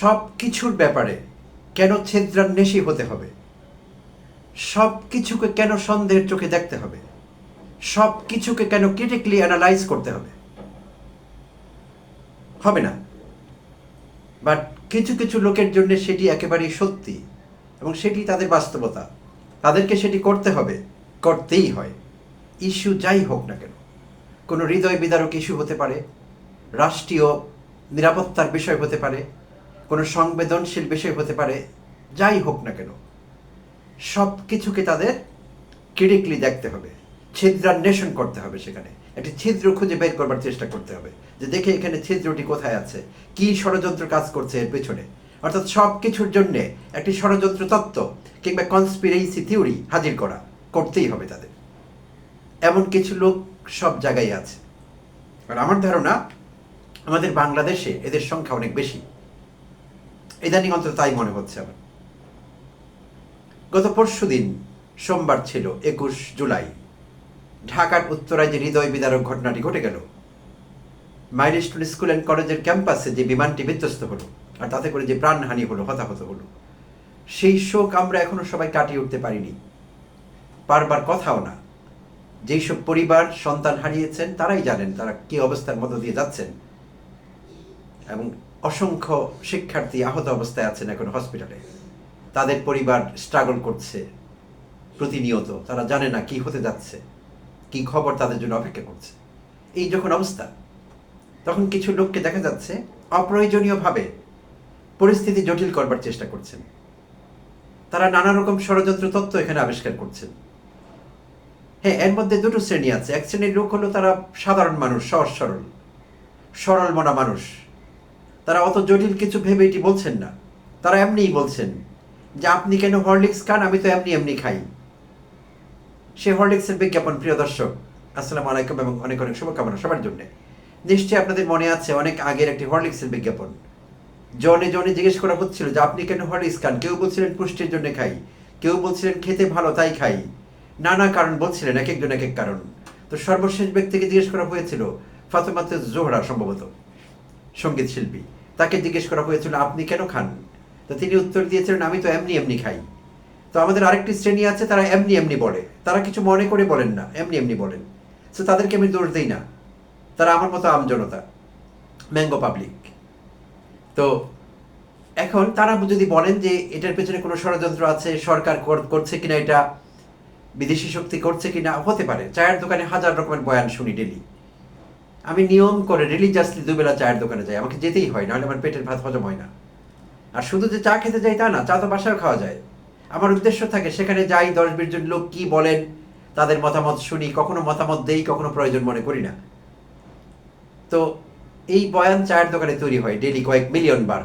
সব কিছুর ব্যাপারে কেন ছিদ্রান্বেষী হতে হবে? সব কিছুকে কেন সন্দেহের চোখে দেখতে হবে? সব কিছুকে কেন ক্রিটিক্যালি অ্যানালাইজ করতে হবে? হবে না। বাট কিছু কিছু লোকের জন্য সেটি একেবারেই সত্যি এবং সেটি তাদের বাস্তবতা। তাদেরকে সেটি করতে হবে, করতেই হয়। ইস্যু যাই হোক না কেন। কোনো হৃদয় বিদারক ইস্যু হতে পারে, রাষ্ট্রীয় নিরাপত্তার বিষয় হতে পারে কোনো সংবেদনশীল বিষয় হতে পারে, যাই হোক না কেন। সব কিছুকে তাদের ক্রিটিকলি দেখতে হবে, ছিদ্রান্বেষণ করতে হবে সেখানে। একটি ছিদ্র খুঁজে বের করবার চেষ্টা করতে হবে, যে দেখে এখানে ছিদ্রটি কোথায় আছে, কি ষড়যন্ত্র কাজ করছে এর পেছনে। অর্থাৎ সব কিছুর জন্যে একটি ষড়যন্ত্র তত্ত্ব কিংবা কনস্পিরেসি থিওরি হাজির করা করতেই হবে তাদের। এমন কিছু লোক সব জায়গায় আছে। আর আমার ধারণা, আমাদের বাংলাদেশে এদের সংখ্যা অনেক বেশি। ইদানিং অন্তত তাই মনে হচ্ছে আমার। গত পরশু দিন সোমবার ছিল একুশ জুলাই। ঢাকার উত্তরায় যে হৃদয় বিদারক ঘটনাটি ঘটে গেল, মাইলস্টোন স্কুল অ্যান্ড কলেজের ক্যাম্পাসে যে বিমানটি বিধ্বস্ত হলো আর তাতে করে যে প্রাণহানি হলো, হতাহত হলো, সেই শোক আমরা এখনও সবাই কাটিয়ে উঠতে পারিনি। বারবার কথাও না। যেই সব পরিবার, সন্তান হারিয়েছেন, তারাই জানেন তারা কি অবস্থার মধ্য দিয়ে যাচ্ছেন এবং অসংখ্য শিক্ষার্থী আহত অবস্থায় আছেন এখন হসপিটালে তাদের পরিবার স্ট্রাগল করছে, প্রতিনিয়ত। তারা জানে না কি হতে যাচ্ছে, কি খবর তাদের জন্য অপেক্ষা করছে। এই যখন অবস্থা, তখন কিছু লোককে দেখা যাচ্ছে, অপ্রয়োজনীয়ভাবে পরিস্থিতি জটিল করবার চেষ্টা করছেন। তারা নানা রকম ষড়যন্ত্র তত্ত্ব এখানে আবিষ্কার করছেন। হ্যাঁ এর মধ্যে দুটো শ্রেণি আছে। এক শ্রেণির লোক হলো তারা সাধারণ মানুষ, সহজ সরল সরল মনা মানুষ। তারা অত জটিল কিছু ভেবে এটি বলছেন না। তারা এমনিই বলছেন যে, আপনি কেন হরলিক্স খান? আমি তো এমনি এমনি খাই। সে হরলিক্সের বিজ্ঞাপন, প্রিয় দর্শক, আসসালামু আলাইকুম এবং অনেক অনেক শুভকামনা সবার জন্য। নিশ্চয়ই আপনাদের মনে আছে অনেক আগের একটি হরলিক্সের বিজ্ঞাপন। জনে জনে জিজ্ঞেস করা হচ্ছিল যে, আপনি কেন হরলিক্স খান? কেউ বলছিলেন পুষ্টির জন্য খাই, কেউ বলছিলেন খেতে ভালো, তাই খাই। নানা কারণ বলছিলেন, এক একজন এক এক কারণ। তো সর্বশেষ ব্যক্তিকে জিজ্ঞেস করা হয়েছিল ফাতেমাতে জোহরা সম্ভবত সংগীত শিল্পী তাকে জিজ্ঞেস করা হয়েছিল, আপনি কেন খান? তো তিনি উত্তর দিয়েছিলেন, আমি তো এমনি এমনি খাই। তো আমাদের আরেকটি শ্রেণি আছে, তারা এমনি এমনি বলে। তারা কিছু মনে করে বলেন না, এমনি এমনি বলেন। সো তাদেরকে আমি দোষ দিই না। তারা আমার মতো আমজনতা ম্যাঙ্গো পাবলিক। তো এখন তারা যদি বলেন যে এটার পেছনে কোনো ষড়যন্ত্র আছে, সরকার কর- করছে কিনা এটা, বিদেশি শক্তি করছে কিনা, হতে পারে। চায়ের দোকানে হাজার রকমের বয়ান শুনি ডেলি। আমি নিয়ম করে রিলিজিয়াসলি দুবেলা চায়ের দোকানে যাই, আমাকে যেতেই হয়, নাহলে আমার পেটের ভাত হজম হয় না। আর শুধু যে চা খেতে যাই তা না, চা তো বাসায় খাওয়া যায়। আমার উদ্দেশ্য থাকে, সেখানে যাই, দশ বিশ জন লোক কি বলেন, তাদের মতামত শুনি, কখনো মতামত দেই, কখনো প্রয়োজন মনে করি না। তো এই বয়ান চায়ের দোকানে তৈরি হয় ডেলি কয়েক মিলিয়ন বার।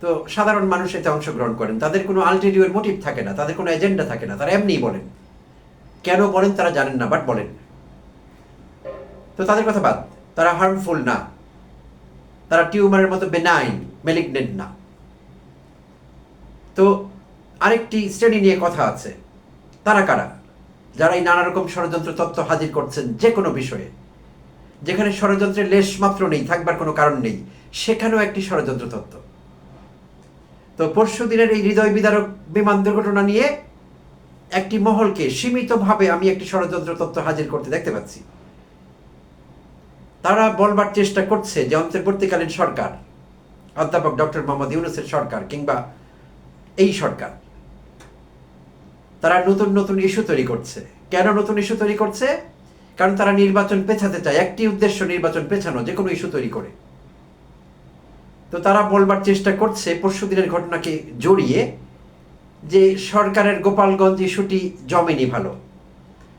তো সাধারণ মানুষ এতে অংশগ্রহণ করেন। তাদের কোনো আলটেরিয়র মোটিভ থাকে না, তাদের কোনো এজেন্ডা থাকে না, তারা এমনিই বলেন। কেন বলেন তারা জানেন না বাট বলেন। তো তাদের কথা বাদ। তারা হার্মফুল না। তারা টিউমারের মতো বেনাইন মেলিগনেন্ট না। তো আরেকটি শ্রেণি নিয়ে কথা আছে। তারা কারা? যারা এই নানা রকম ষড়যন্ত্র তত্ত্ব হাজির করছেন যে কোনো বিষয়ে। যেখানে ষড়যন্ত্রের লেশ মাত্র নেই, থাকবার কোনো কারণ নেই, সেখানেও একটি ষড়যন্ত্র তত্ত্ব। তো পরশু দিনের এই হৃদয় বিদারক বিমান দুর্ঘটনা নিয়ে একটি মহলকে সীমিতভাবে আমি একটি ষড়যন্ত্র তত্ত্ব হাজির করতে দেখতে পাচ্ছি। তারা বলবার চেষ্টা করছে যে অন্তর্বর্তীকালীন সরকার, অধ্যাপক ডক্টর মোহাম্মদ ইউনুসের সরকার কিংবা এই সরকার, তারা নতুন নতুন ইস্যু তৈরি করছে। কেন নতুন ইস্যু তৈরি করছে? কারণ তারা নির্বাচন পেছাতে চায়। একটি উদ্দেশ্য নির্বাচন পেছানো, যে কোনো ইস্যু তৈরি করে। তো তারা বলবার চেষ্টা করছে, পরশু দিনের ঘটনাকে জড়িয়ে, যে সরকারের গোপালগঞ্জ ইস্যুটি জমেনি ভালো।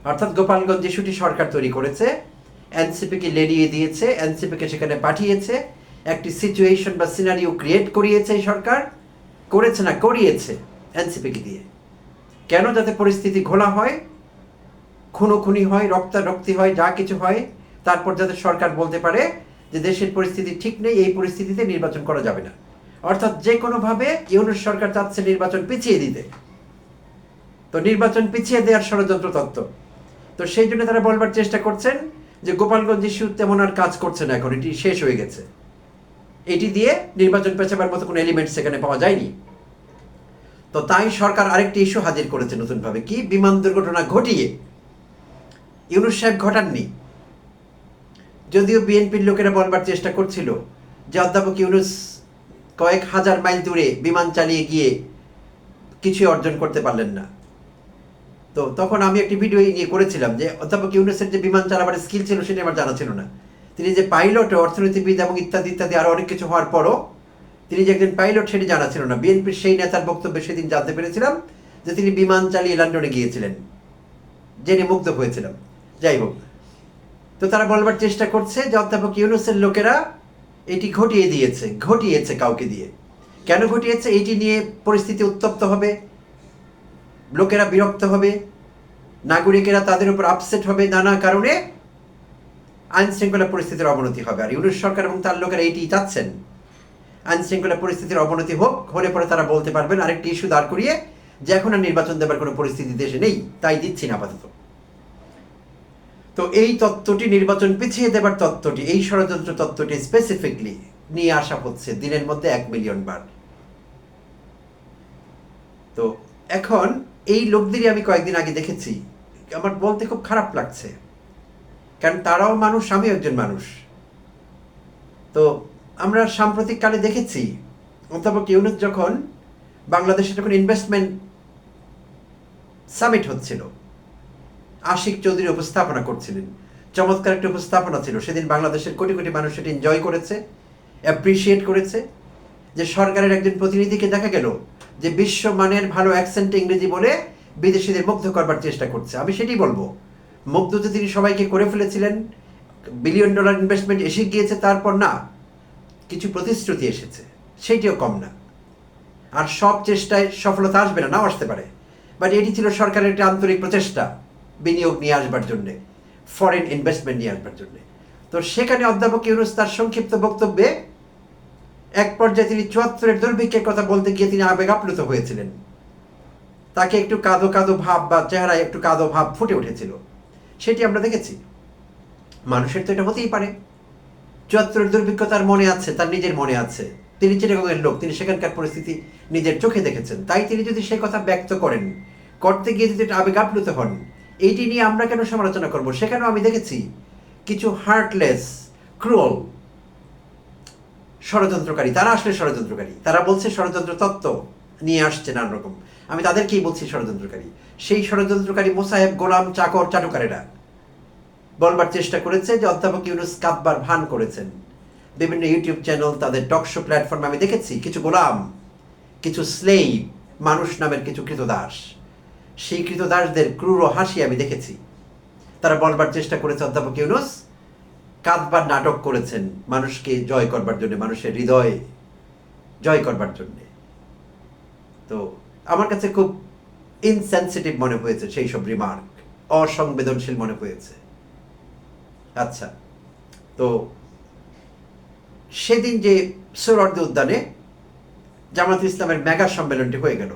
অর্থাৎ গোপালগঞ্জ ইস্যুটি সরকার তৈরি করেছে। এনসিপিকে লেড়িয়ে দিয়েছে, এনসিপিকে সেখানে পাঠিয়েছে। একটি সিচুয়েশন বা সিনারিও ক্রিয়েট করিয়েছে সরকার। করেছে না, করিয়েছে এনসিপিকে দিয়ে। কেন যাতে পরিস্থিতি ঘোলা হয়? খুনোখুনি হয় রক্তারক্তি হয়, যা কিছু হয়, তারপর যাতে সরকার বলতে পারে যে দেশের পরিস্থিতি ঠিক নেই, এই পরিস্থিতিতে নির্বাচন করা যাবে না। অর্থাৎ যে কোনোভাবে ইউনুস সরকার চাচ্ছে নির্বাচন পিছিয়ে দিতে। তো নির্বাচন পিছিয়ে দেওয়ার ষড়যন্ত্র তত্ত্ব। তো সেই জন্য তারা বলবার চেষ্টা করছেন যে গোপালগঞ্জ ইস্যু তেমন আর কাজ করছে না এখন, এটি শেষ হয়ে গেছে। এটি দিয়ে নির্বাচন পেছাবার মতো কোনো এলিমেন্ট সেখানে পাওয়া যায়নি। তো তাই সরকার আরেকটি ইস্যু হাজির করেছে নতুনভাবে। কি বিমান দুর্ঘটনা ঘটিয়ে ইউনুস সাহেব ঘটাননি? যদিও বিএনপির লোকেরা বলবার চেষ্টা করছিল যে অধ্যাপক ইউনুস কয়েক হাজার মাইল দূরে বিমান চালিয়ে গিয়ে কিছু অর্জন করতে পারলেন না। তো তখন আমি একটি ভিডিও নিয়ে করেছিলাম যে, অধ্যাপক ইউনুসের যে বিমান চালাবার স্কিল ছিল সেটা আমার জানা ছিল না। তিনি যে পাইলট অর্থনীতিবিদ এবং ইত্যাদি ইত্যাদি আরও অনেক কিছু হওয়ার পরও তিনি যে একজন পাইলট সেটি জানা ছিল না। বিএনপির সেই নেতার বক্তব্যে সেদিন জানতে পেরেছিলাম যে, তিনি বিমান চালিয়ে লন্ডনে গিয়েছিলেন জেনে মুগ্ধ হয়েছিলাম। যাই হোক, তো তারা বলবার চেষ্টা করছে যে, অধ্যাপক ইউনুসের লোকেরা এটি ঘটিয়ে দিয়েছে, ঘটিয়েছে কাউকে দিয়ে। কেন ঘটিয়েছে? এটি নিয়ে পরিস্থিতি উত্তপ্ত হবে। লোকেরা বিরক্ত হবে, নাগরিকেরা তাদের উপর আপসেট হবে, নানা কারণে আইন শৃঙ্খলা পরিস্থিতির অবনতি হবে। আর ইউনুস সরকার এবং তার লোকেরা এটি চাচ্ছেন। আইন শৃঙ্খলা পরিস্থিতির অবনতি হোক, হলে পরে তারা বলতে পারবেন, আরেকটি ইস্যু দাঁড় করিয়ে যে এখন আর নির্বাচন দেবার কোনো পরিস্থিতি দেশে নেই, তাই দিচ্ছি না আপাতত। তো এই তত্ত্বটি, নির্বাচন পিছিয়ে দেবার তত্ত্বটি, এই ষড়যন্ত্র তত্ত্বটি স্পেসিফিকলি নিয়ে আসা হচ্ছে দিনের মধ্যে এক মিলিয়ন বার। তো এখন এই লোকদেরই আমি কয়েকদিন আগে দেখেছি। আমার বলতে খুব খারাপ লাগছে। কারণ তারাও মানুষ, আমিও একজন মানুষ। তো আমরা সাম্প্রতিক কালে দেখেছি, অধ্যাপক ইউনুস যখন বাংলাদেশে যখন ইনভেস্টমেন্ট সামিট হচ্ছিল। আশিক চৌধুরী উপস্থাপনা করছিলেন। চমৎকার একটা উপস্থাপনা ছিল। সেদিন বাংলাদেশের কোটি কোটি মানুষ সেটি এনজয় করেছে অ্যাপ্রিসিয়েট করেছে। যে সরকারের একজন প্রতিনিধিকে দেখা গেল যে বিশ্বমানের ভালো অ্যাকসেন্ট ইংরেজি বলে বিদেশিদের মুগ্ধ করবার চেষ্টা করছে। আমি সেটি বলব। মুগ্ধ যে তিনি সবাইকে করে ফেলেছিলেন বিলিয়ন ডলার ইনভেস্টমেন্ট এসে গিয়েছে, তারপর না, কিছু প্রতিশ্রুতি এসেছে। সেইটিও কম না। আর সব চেষ্টায় সফলতা আসবে না, নাও আসতে পারে। বাট এটি ছিল সরকারের একটি আন্তরিক প্রচেষ্টা, বিনিয়োগ নিয়ে আসবার জন্যে ফরেন ইনভেস্টমেন্ট নিয়ে আসবার জন্যে। তো সেখানে অধ্যাপক ইউনুস তার সংক্ষিপ্ত বক্তব্যে এক পর্যায়ে তিনি চুয়াত্তরের দুর্ভিক্ষের কথা বলতে গিয়ে তিনি আবেগ আপ্লুত হয়েছিলেন। তাকে একটু কাদো কাদো ভাব বা চেহারায় একটু কাদো ভাব ফুটে উঠেছিল। সেটি আমরা দেখেছি। মানুষের তো এটা হতেই পারে। চুয়াত্তরের দুর্ভিক্ষ তার মনে আছে, তার নিজের মনে আছে। তিনি চিটাগংয়ের লোক, তিনি সেখানকার পরিস্থিতি নিজের চোখে দেখেছেন। তাই তিনি যদি সে কথা ব্যক্ত করেন, করতে গিয়ে যদি আবেগ আপ্লুত হন এইটি নিয়ে আমরা কেন সমালোচনা করব? সেখানেও আমি দেখেছি কিছু হার্টলেস ক্রুয়াল ষড়যন্ত্রকারী, তারা আসলে ষড়যন্ত্রকারী। তারা বলছে ষড়যন্ত্র তত্ত্ব নিয়ে আসছে নানা রকম। আমি তাদেরকেই বলছি ষড়যন্ত্রকারী। সেই ষড়যন্ত্রকারী মোসাহেব গোলাম চাকর চাটুকারেরা বলবার চেষ্টা করেছে যে অধ্যাপক ইউনুস কাব্বার ভান করেছেন। বিভিন্ন ইউটিউব চ্যানেল, তাদের টকশো প্ল্যাটফর্মে আমি দেখেছি, কিছু গোলাম, কিছু স্লেই, মানুষ নামের কিছু কৃতদাস। সেই কৃতদাসদের ক্রূর হাসি আমি দেখেছি। তারা বলবার চেষ্টা করেছে অধ্যাপক ইউনুস কাঁদবার নাটক করেছেন মানুষকে জয় করবার জন্য, মানুষের হৃদয় জয় করবার জন্য। তো আমার কাছে খুব ইনসেন্সিটিভ মনে হয়েছে সেই সব রিমার্ক অসংবেদনশীল মনে হয়েছে। আচ্ছা তো সেদিন যে সৌরর্দ উদ্যানে জামাত ইসলামের মেগা সম্মেলনটি হয়ে গেল,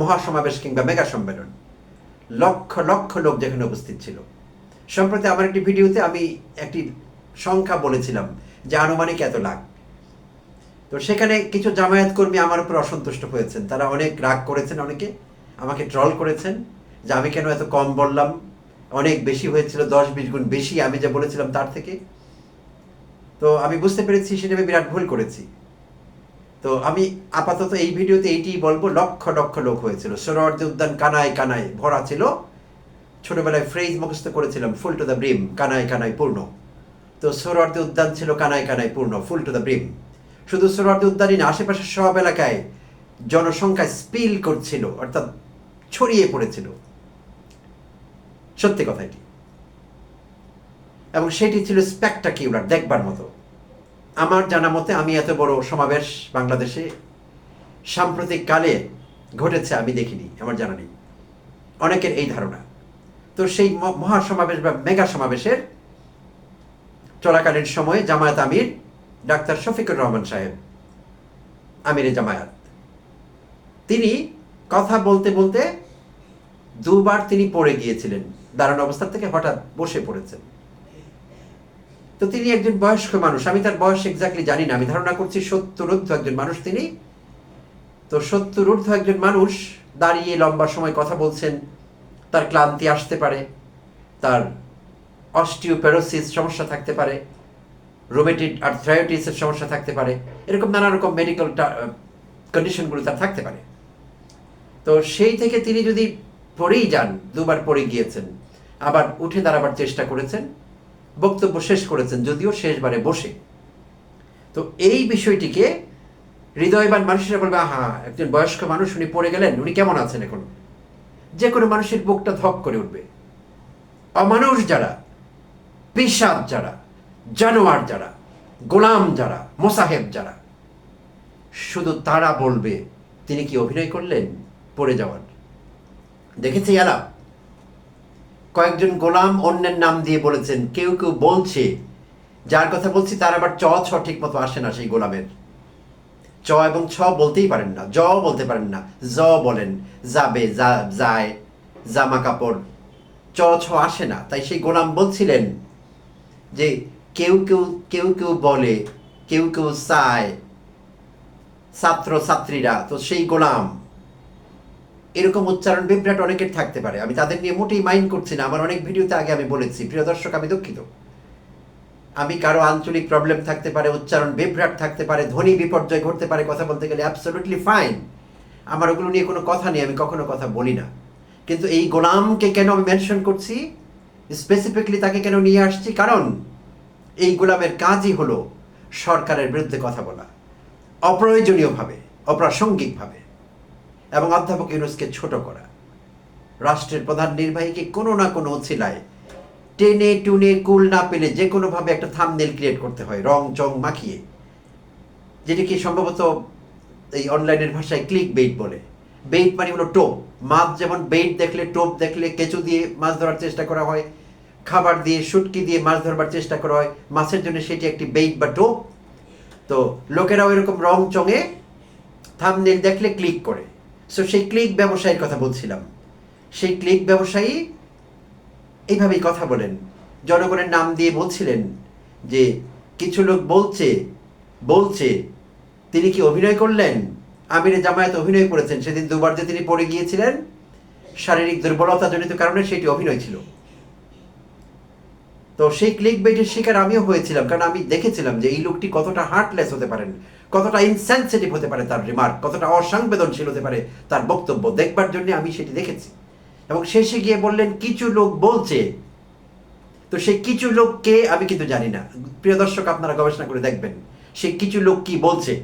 মহাসমাবেশ কিংবা মেগা সম্মেলন, লক্ষ লক্ষ লোক যেখানে উপস্থিত ছিল। সম্প্রতি আমার একটি ভিডিওতে আমি একটি সংখ্যা বলেছিলাম, যে আনুমানিক এত লাখ। তো সেখানে কিছু জামায়াত কর্মী আমার উপর অসন্তুষ্ট হয়েছেন। তারা অনেক রাগ করেছেন অনেকে, আমাকে ট্রল করেছেন, যে আমি কেন এত কম বললাম? অনেক বেশি হয়েছিল, দশ বিশ গুণ বেশি, আমি যা বলেছিলাম তার থেকে। তো আমি বুঝতে পেরেছি, সেটা আমি বিরাট ভুল করেছি। তো আমি আপাতত এই ভিডিওতে এইটি বলব, লক্ষ লক্ষ লোক হয়েছিল। সরোয়ার্দী উদ্যান কানায় কানায় ভরা ছিল, ছোটবেলায় ফ্রেজ মুখস্থ করেছিলাম ফুল টু দ্য ব্রিম কানায় কানায় পূর্ণ। তো সোহরাওয়ার্দী উদ্যান ছিল কানায় কানায় পূর্ণ ফুল টু দ্য ব্রিম শুধু সোহরাওয়ার্দী উদ্যানই না, আশেপাশের সব এলাকায় জনসংখ্যা স্পিল করছিল, অর্থাৎ ছড়িয়ে পড়েছিল। সত্যি কথা এটি। এবং সেটি ছিল স্পেকটাকিউলার দেখবার মতো। আমার জানা মতে আমি এত বড় সমাবেশ বাংলাদেশে সাম্প্রতিক কালে ঘটেছে আমি দেখিনি, আমার জানা নেই। অনেকের এই ধারণা। তো সেই মহাসমাবেশ বা মেগা সমাবেশের চলাকালীন সময়ে জামায়াত আমির ডাক্তার শফিকুর রহমান সাহেব, আমিরে জামায়াত। তিনি কথা বলতে বলতে দুবার তিনি পড়ে গিয়েছিলেন। দাঁড়ানো অবস্থা থেকে হঠাৎ বসে পড়েছেন। তো তিনি একজন বয়স্ক মানুষ, আমি তার বয়স এক্স্যাক্টলি জানি না, আমি ধারণা করছি সত্তর ঊর্ধ্ব একজন মানুষ তিনি। তো সত্তর ঊর্ধ্ব একজন মানুষ দাঁড়িয়ে লম্বা সময় কথা বলছেন, তার ক্লান্তি আসতে পারে, তার অস্টিওপেরোসিস সমস্যা থাকতে পারে রোমেটিড আর্থ্রাইটিসের সমস্যা থাকতে পারে, এরকম নানা রকম মেডিকেল কন্ডিশনগুলো তার থাকতে পারে। তো সেই থেকে তিনি যদি পড়েই যান, দুবার পড়ে গিয়েছেন, আবার উঠে দাঁড়াবার চেষ্টা করেছেন, বক্তব্য শেষ করেছেন, যদিও শেষবারে বসে। তো এই বিষয়টিকে হৃদয়বান মানুষেরা বলবে, আহা, একজন বয়স্ক মানুষ উনি পড়ে গেলেন, উনি কেমন আছেন এখন? যে কোনো মানুষের বুকটা ধপ করে উঠবে। অমানুষ যারা পিসাব যারা, জানোয়ার যারা, গোলাম যারা, মোসাহেব যারা, শুধু তারা বলবে, তিনি কি অভিনয় করলেন? পড়ে যাওয়ার। দেখেছি এরা, কয়েকজন গোলাম অন্যের নাম দিয়ে বলেছেন, কেউ কেউ বলছে, যার কথা বলছি তার আবার চ, ছ ঠিক মতো আসে না সেই গোলামের। চ এবং ছ বলতেই পারেন না, জ বলতে পারেন না, জ বলেন, যাবে, যা, যায়, জামা কাপড়, চ, ছ আসে না, তাই সেই গোলাম বলছিলেন যে কেউ কেউ কেউ কেউ বলে, কেউ কেউ চায় ছাত্র ছাত্রীরা তো সেই গোলাম। এরকম উচ্চারণ বিভ্রাট অনেকের থাকতে পারে। আমি তাদের নিয়ে মোটেই মাইন্ড করছি না। আমার অনেক ভিডিওতে আগে আমি বলেছি। প্রিয় দর্শক, আমি দুঃখিত। আমি কারও আঞ্চলিক প্রবলেম থাকতে পারে, উচ্চারণ বিভ্রাট থাকতে পারে, ধ্বনি বিপর্যয় ঘটতে পারে, কথা বলতে গেলে অ্যাবসলিউটলি ফাইন আমার ওগুলো নিয়ে কোনো কথা নেই, আমি কখনো কথা বলি না। কিন্তু এই গোলামকে কেন আমি মেনশন করছি? স্পেসিফিকলি তাকে কেন নিয়ে আসছি? কারণ এই গোলামের কাজই হলো সরকারের বিরুদ্ধে কথা বলা। অপ্রয়োজনীয়ভাবে, অপ্রাসঙ্গিকভাবে এবং অধ্যাপক ইউনুসকে ছোট করা। রাষ্ট্রের প্রধান নির্বাহীকে কোনো না কোনো অছিলায় টেনে টুনে কুল না পেলে যে কোনোভাবে একটা থামনেল ক্রিয়েট করতে হয়, রং চং মাখিয়ে। যেটিকে সম্ভবত এই অনলাইনের ভাষায় ক্লিক বেইট বলে। বেইট মানে হলো টোপ। মাছ যেমন বেইট দেখলে, টোপ দেখলে কেঁচু দিয়ে মাছ ধরার চেষ্টা করা হয় খাবার দিয়ে, শুটকি দিয়ে মাছ ধরবার চেষ্টা করা হয়। মাছের জন্য সেটি একটি বেইট বা টোপ। তো লোকেরাও এরকম রং চঙে থামনেল দেখলে ক্লিক করে। সো সেই ক্লিক ব্যবসায়ীর কথা বলছিলাম। সেই ক্লিক ব্যবসায়ী এইভাবেই কথা বলেন। জনগণের নাম দিয়ে বলছিলেন যে, কিছু লোক বলছে বলছে, তিনি কি অভিনয় করলেন? আমিরে জামায়াত অভিনয় করেছেন। সেদিন দুবার যে তিনি পড়ে গিয়েছিলেন, শারীরিক দুর্বলতাজনিত কারণে সেটি অভিনয় ছিল। তো সেই ক্লিক বেটের শিকার আমিও হয়েছিলাম, কারণ আমি দেখেছিলাম যে এই লোকটি কতটা হার্টলেস হতে পারেন কতটা ইনসেন্সিটিভ হতে পারে তার রিমার্ক কতটা অসাংবেদনশীল হতে পারে তার বক্তব্য। দেখবার জন্য আমি সেটি দেখেছি। এবং শেষে গিয়ে বললেন, কিছু লোক বলছে। তো সেই কিছু লোককে আমি কিন্তু জানি না। প্রিয় দর্শক, আপনারা গবেষণা করে দেখবেন, সে কিছু লোক কি বলছে?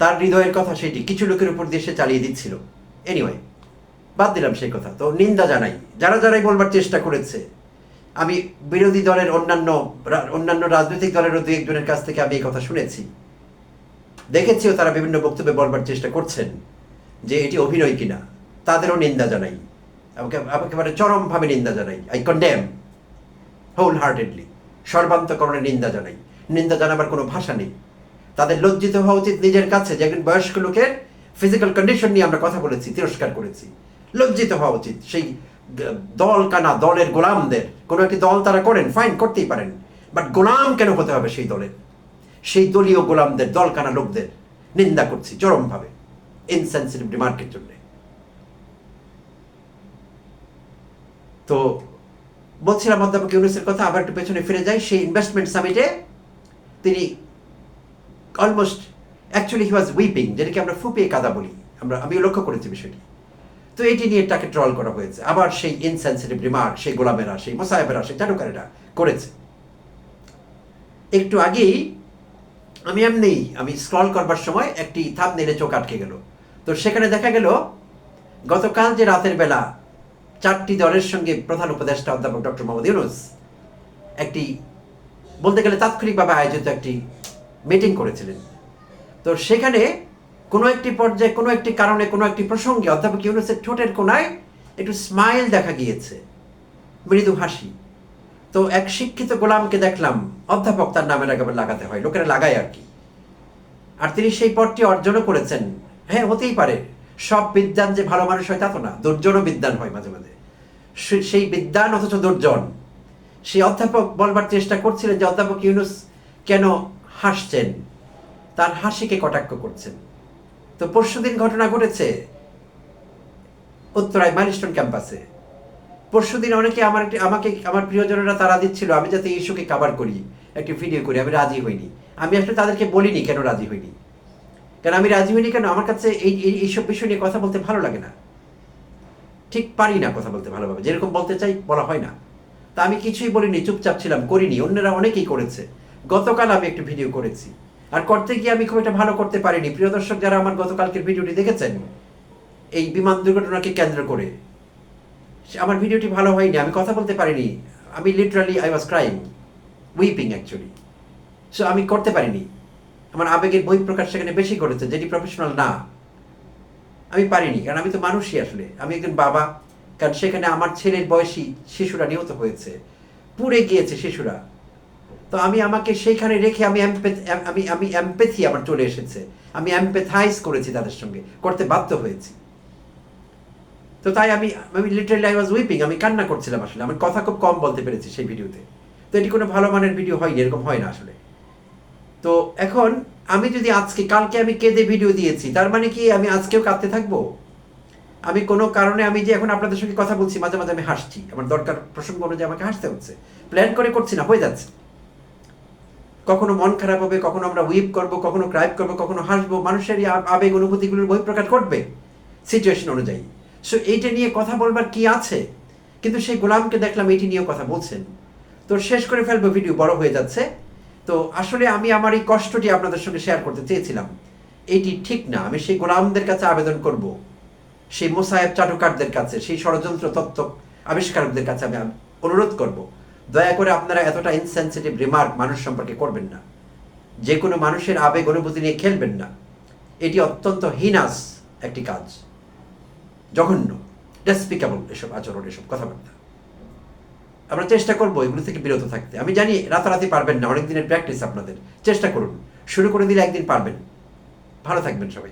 তার হৃদয়ের কথা সেটি, কিছু লোকের উপর দিয়ে সে চালিয়ে দিচ্ছিল। এনিওয়ে বাদ দিলাম সেই কথা। তো নিন্দা জানাই। যারা যারাই বলবার চেষ্টা করেছে আমি বিরোধী দলের অন্যান্য অন্যান্য রাজনৈতিক দলেরও দু একজনের কাছ থেকে আমি এই কথা শুনেছি। দেখেছিও তারা বিভিন্ন বক্তব্যে বলবার চেষ্টা করছেন যে এটি অভিনয় কিনা। তাদেরও নিন্দা জানাই। আমাকে একেবারে চরমভাবে নিন্দা জানাই। আই কন্ডেম হোল হার্টেডলি সর্বান্তকরণে নিন্দা জানাই। নিন্দা জানাবার কোনো ভাষা নেই। তাদের লজ্জিত হওয়া উচিত নিজের কাছে যে একজন বয়স্ক লোকের ফিজিক্যাল কন্ডিশন নিয়ে আমরা কথা বলেছি, তিরস্কার করেছি। লজ্জিত হওয়া উচিত। সেই দল কানা দলের গোলামদের, কোনো একটি দল তারা করেন ফাইন করতেই পারেন। বাট গোলাম কেন হতে হবে সেই দলের সেই দলীয় গোলামদের, দল কানা লোকদের নিন্দা করছি চরমভাবে ইনসেন্সিটিভ রিমার্কের জন্য। তো বলছিলাম অধ্যাপক ইউনুসের কথা, আবার একটু পেছনে ফিরে যাই, সেই ইনভেস্টমেন্ট সামিটে তিনি almost actually he was weeping যেটাকে আমরা ফুপিয়ে কাদা বলি। আমরা, আমিও লক্ষ্য করেছি বিষয়টি। তো এটি নিয়ে তাকে ট্রল করা হয়েছে। আবার সেই ইনসেন্সিটিভ রিমার্ক সেই গোলামেরা, সেই মোসাহেবেরা সেই চাটুকারেরা করেছে। একটু আগেই আমি এমনি, আমি স্ক্রল করবার সময় একটি থাপ নেলে চোখ আটকে গেল। তো সেখানে দেখা গেল, গতকাল যে রাতের বেলা চারটি দলের সঙ্গে প্রধান উপদেষ্টা অধ্যাপক ডক্টর মোহাম্মদ ইউনুস একটি বলতে গেলে তাৎক্ষণিকভাবে আয়োজিত একটি মিটিং করেছিলেন। তো সেখানে কোনো একটি পর্যায়ে, কোনো একটি কারণে, কোনো একটি প্রসঙ্গে অধ্যাপক ইউনুসের ঠোঁটের কোনায় একটু স্মাইল দেখা গিয়েছে, মৃদু হাসি। তো এক শিক্ষিত গোলামকে দেখলাম, অধ্যাপক তার নামে লাগাবে লাগাতে হয়, লোকেরা লাগায় আর কি। আর তিনি সেই পদটি অর্জনও করেছেন। হ্যাঁ হতেই পারে। সব বিদ্যান যে ভালো মানুষ হয় তা তো না, দুর্জনও বিদ্যান হয় মাঝে মাঝে। সেই বিদ্যান অথচ দুর্জন। সেই অধ্যাপক বলবার চেষ্টা করছিলেন যে অধ্যাপক ইউনুস কেন হাসছেন? তার হাসিকে কটাক্ষ করছেন। তো পরশুদিন ঘটনা ঘটেছে উত্তরায় মাইলস্টোন ক্যাম্পাসে। পরশুদিন অনেকে আমার একটি আমাকে আমার প্রিয়জনেরা তারা দিচ্ছিল, আমি যাতে ইস্যুকে কাভার করি, একটি ভিডিও করি, আমি রাজি হইনি। আমি আসলে তাদেরকে বলিনি কেন রাজি হইনি। কারণ আমি রাজি হইনি কেন? আমার কাছে এই- এইসব বিষয় নিয়ে কথা বলতে ভালো লাগে না। ঠিক পারি না কথা বলতে ভালোভাবে। যেরকম বলতে চাই, বলা হয় না। তা আমি কিছুই বলিনি, চুপচাপ ছিলাম, করিনি। অন্যরা অনেকেই করেছে। গতকাল আমি একটু ভিডিও করেছি। আর করতে গিয়ে আমি খুব একটা ভালো করতে পারিনি। প্রিয় দর্শক, যারা আমার গতকালকের ভিডিওটি দেখেছেন, এই বিমান দুর্ঘটনাকে কেন্দ্র করে, আমার ভিডিওটি ভালো হয়নি, আমি কথা বলতে পারিনি। আমি literally I was crying weeping actually so আমি করতে পারিনি। আমার আবেগের বই প্রকাশ সেখানে বেশি করেছে, যেটি প্রফেশনাল না। আমি পারিনি, কারণ আমি তো মানুষই আসলে। আমি একজন বাবা, কারণ সেখানে আমার ছেলের বয়সী শিশুরা নিহত হয়েছে। পুড়ে গিয়েছে শিশুরা। তো আমি আমাকে সেইখানে রেখে আমি আমি আমি এমপেথি আমার চলে এসেছে। আমি এমপেথাইজ করেছি তাদের সঙ্গে, করতে বাধ্য হয়েছি। তো তাই আমি আমি লিটারালি আই ওয়াজ উইপিং আমি কান্না করছিলাম আসলে, আমি কথা খুব কম বলতে পেরেছি সেই ভিডিওতে। তো এটি কোনো ভালো মানের ভিডিও হয়নি, এরকম হয় না আসলে। তো এখন আমি যদি আজকে, কালকে আমি কেঁদে ভিডিও দিয়েছি, তার মানে কি আমি আজকেও কাঁদতে থাকব? আমি কোনো কারণে আমি যে এখন আপনাদের সঙ্গে কথা বলছি, মাঝে মাঝে আমি হাসছি। আমার দরকার প্রসঙ্গ অনুযায়ী আমাকে হাসতে হচ্ছে। প্ল্যান করে করছি না, হয়ে যাচ্ছে। কখনো মন খারাপ হবে, কখনো আমরা উইপ করব, কখনো ক্রাইব করব, কখনো হাসবো, মানুষের এই আবেগ, অনুভূতিগুলোর বই প্রকাশ করবে সিচুয়েশন অনুযায়ী। সো এইটা নিয়ে কথা বলবার কি আছে? কিন্তু সেই গোলামকে দেখলাম এইটি নিয়েও কথা বলছেন। তো শেষ করে ফেলব ভিডিও বড় হয়ে যাচ্ছে। তো আসলে আমি আমার এই কষ্টটি আপনাদের সঙ্গে শেয়ার করতে চেয়েছিলাম। এটি ঠিক না, আমি সেই গোলামদের কাছে আবেদন করব। সেই মোসাহেব চাটুকারদের কাছে, সেই ষড়যন্ত্র তত্ত্ব আবিষ্কারকদের কাছে আমি অনুরোধ করব। দয়া করে আপনারা এতটা ইনসেন্সিটিভ রিমার্ক মানুষ সম্পর্কে করবেন না। যে কোনো মানুষের আবেগ অনুভূতি নিয়ে খেলবেন না। এটি অত্যন্ত হিনাস একটি কাজ। জঘন্য। ডেসপিকেবল এসব আচরণ, এসব কথাবার্তা। আমরা চেষ্টা করব এগুলো থেকে বিরত থাকতে। আমি জানি রাতারাতি পারবেন না অনেক দিনের প্র্যাকটিস আপনাদের। চেষ্টা করুন। শুরু করে দিলে একদিন পারবেন। ভালো থাকবেন সবাই।